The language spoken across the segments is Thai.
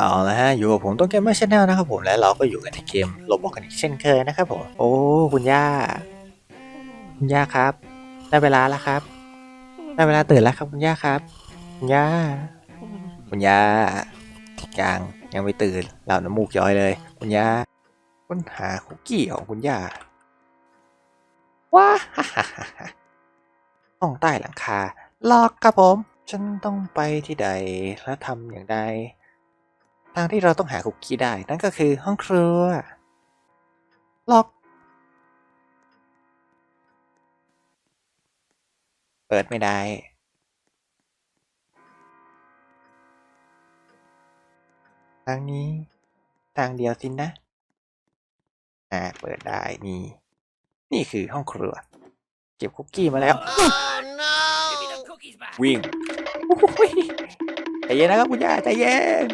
เอาละฮะอยู่กับผมต้นเกมเมอร์ชาแนลนะครับผมและเราก็อยู่กันในเกมโรบอกกันอีกเช่นเคยนะครับผมโอ้คุณย่า คุณย่าครับ ได้เวลาแล้วครับได้เวลาตื่นแล้วครับคุณย่าครับ คุณย่า คุณย่ายังยังไม่ตื่นเหล่าน้ำมูกย้อยเลย คุณย่าค้นหาคุกกี้ของคุณย่าว้าห้องใต้หลังคาล็อกครับผม ฉันต้องไปที่ใดและทำอย่างใดางที่เราต้องหาคุกกี้ได้ นั่นก็คือห้องครัว ล็อก เปิดไม่ได้ ทางนี้ ทางเดียวสินะอ่า เปิดได้ นี่ นี่คือห้องครัว เก็บคุกกี้มาแล้ว Give me the cookies back. วิ่งโอ้ยใจเย็นนะครับคุณย่าใจเย็น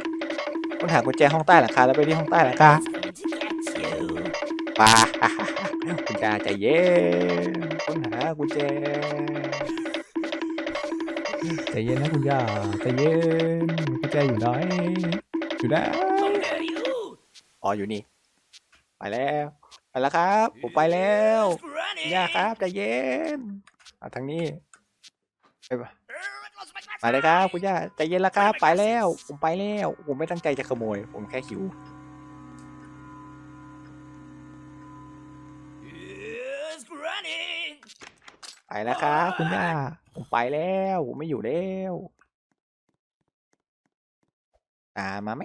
คุณหากุญแจห้องใต้หลังคาแล้วไปที่ห้องใต้หลังคาป้าคุณย่าใจเย็นคุณหากุญแจใจเย็นนะคุณย่าใจเย็นกุญแจอยู่ไหนอยู่ไหนอ๋ออยู่นี่ ไปแล้ว ไปแล้วครับ ผมไปแล้วย่าครับใจเย็นเอาทางนี้ไปปะ Er, it lost my glasses. มาเลยครับคุณย่าใจเย็นแล้วครับ ไปแล้ว ผมไปแล้ว ผมไม่ตั้งใจจะขโมย ผมแค่หิว Here's Granny. ไปแล้วครับคุณย่า ผมไปแล้วผมไม่อยู่แล้วตามมาไหม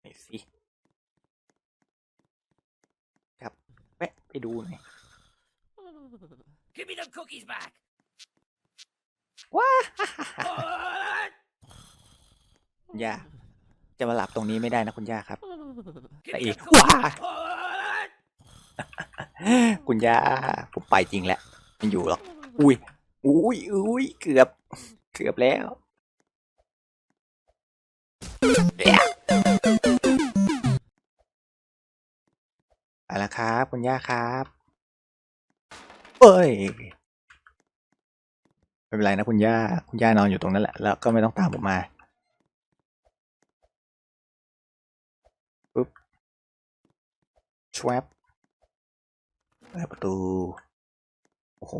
ไม่สิครับแวะไปดูหน่อย Give me the cookies back. ว้า What? คุณย่าจะมาหลับตรงนี้ไม่ได้นะคุณย่าครับ Give Tại me vì- the cookies Wow. back. What? คุณย่าผมไปจริงแหละไม่อยู่หรอก อุ้ย อุ้ยอุ้ยเกือบ เกือบแล้วไปแล้วครับ คุณย่าครับ เอ้ย ไม่เป็นไรนะคุณย่า คุณย่านอนอยู่ตรงนั้นแหละ แล้วก็ไม่ต้องตามผมมาปุ๊บชวบเปิดประตู โอ้โห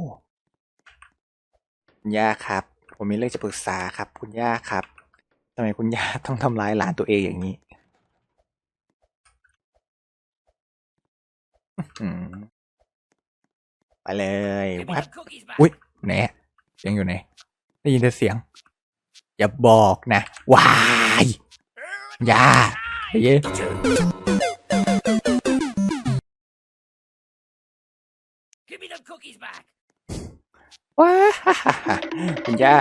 คุณย่าครับ ผมมีเรื่องจะปรึกษาครับ คุณย่าครับทำไมคุณย่าต้องทำร้ายหลานตัวเองอย่างนี้อื้อหือไปเลย Give me วัด the cookies back. อุ้ยไหนอะ เสียงอยู่ไหน ได้ยินแต่เสียง อย่าบอกนะวาย Er, it ย่าเย้ว้าคุณย่า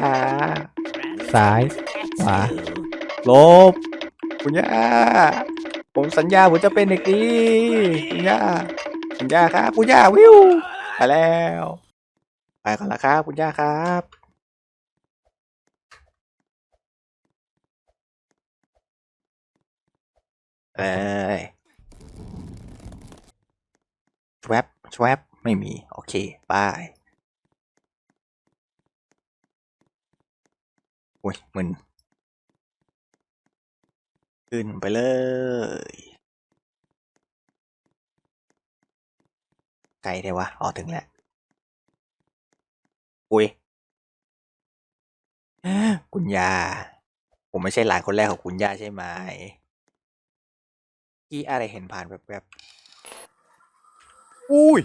ซ้ายขวาลบ คุณย่า ผมสัญญาผมจะเป็นเด็กดี คุณย่า คุณย่าครับ คุณย่าวิวไปแล้ว ก่อนละครับ คุณย่าครับเอ้ยชวบชวบไม่มี โอเคไปอุ้ยมึนขึ้นไปเลยไกลได้วะอ๋อถึงแล้ว อุ้ยคุณยา ผมไม่ใช่หลานคนแรกของคุณย่าใช่ไหมที่อะไรเห็นผ่านแบบแบบๆอุ้ย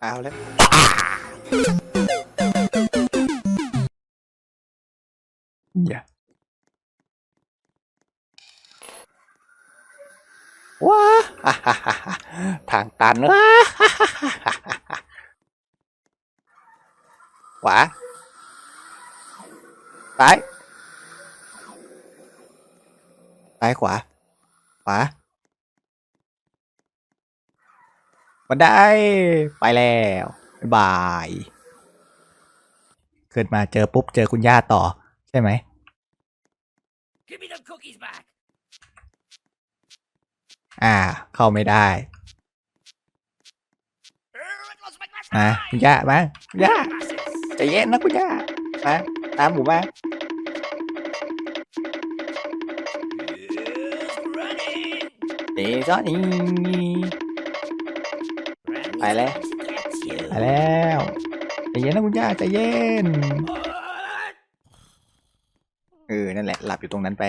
เอาแล้วอย่าว้าทางตันว้า ขวา ซ้าย ซ้ายขวา ขวาบันไดไปแล้วบ๊ายบาย เกิดมาเจอปุ๊บ เจอคุณย่าต่อ ใช่ไหม Give me the cookies back. อ่า เข้าไม่ได้ Er, it lost my glasses. มาคุณย่ามาคุณย่า Glasses. ใจเย็นนะคุณย่ามาตามหมูมาเดี๋ยวจอนี่ Granny's Phải lẽ. coming to get you. ไปแล้วใจเย็นนะคุณย่าใจเย็นเออนั่นแหละหลับอยู่ตรงนั้นไป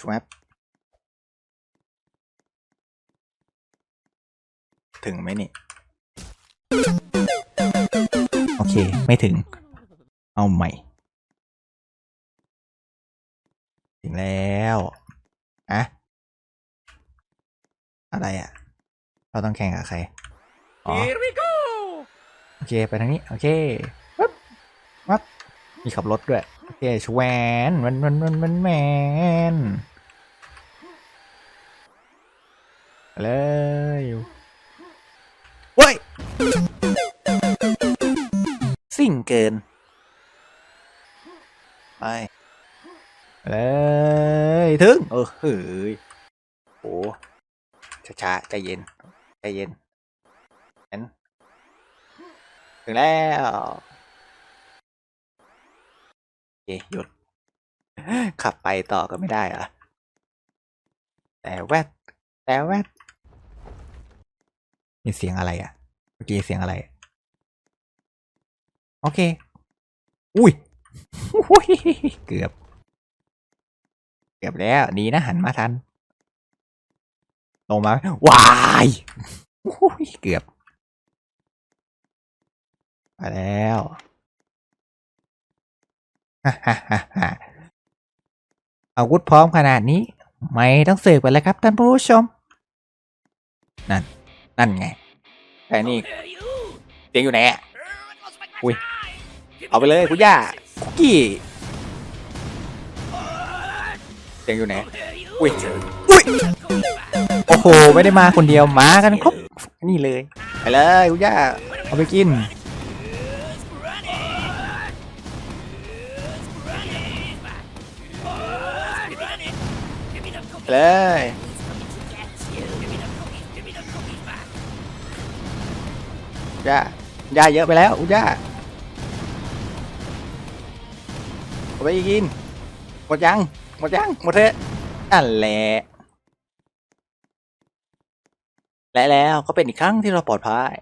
ชวบถึงไหมนี่ อเค ไม่ถึง เอาใหม่ ถึงแล้วอะอะไรอะเราต้องแข่งกับใคร อ๋อ Here we go. โอเค ไปทางนี้ โอเควับวับมีขับรถด้วย โอเคชแวนมันมันมันมันแมนไปเลย เกิน ไปไปเลยถึงเออเฮ้ยโอ้ช้าๆใจเย็น ใจเย็นงั้นถึงแล้วโอเคหยุด ขับไปต่อก็ไม่ได้อะแต่แวดแต่แวดมีเสียงอะไรอะ เมื่อกี้เสียงอะไร โอเค อุ้ยเกือบ เกือบแล้วดีนะหันมาทัน ลงมาวายอุ้ยเกือบ มาแล้วอาวุธพร้อมขนาดนี้ ไม่ต้องเสือกไปเลยครับท่านผู้ชม นั่น นั่นไงแต่นี่เสียงอยู่ไหนอะ อุ้ยเอาไปเลยคุณย่าคุกกี้เสียงอยู่ไหนอุ้ยอุ้ยโอ้โหไม่ได้มาคนเดียวมากันครบนี่เลยไปเลยคุณย่าเอาไปกินเลยย่าย่าเยอะไปแล้วอุย่า ไปกินหมดยังหมดยังหมดเถอะนั่นแหละและแล้วก็เป็นอีกครั้งที่เราปลอดภัย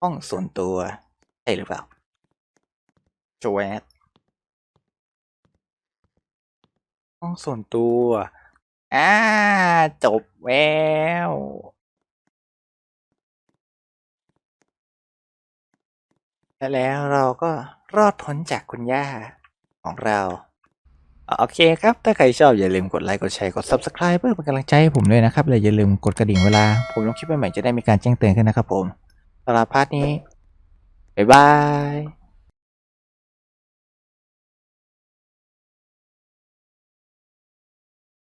ห้องส่วนตัวใช่หรือเปล่าโจแวตห้องส่วนตัวอ่าจบแล้วและแล้วเราก็ รอดพ้นจากคุณย่าของเราโอเคครับ ถ้าใครชอบอย่าลืมกดไลค์กดแชร์กด Subscribe เพื่อเป็นกำลังใจให้ผมด้วยนะครับและอย่าลืมกดกระดิ่งเวลา ผมลงคลิปใหม่ๆจะได้มีการแจ้งเตือนขึ้นนะครับผมสำหรับพาร์ทนี้ บ๊ายบาย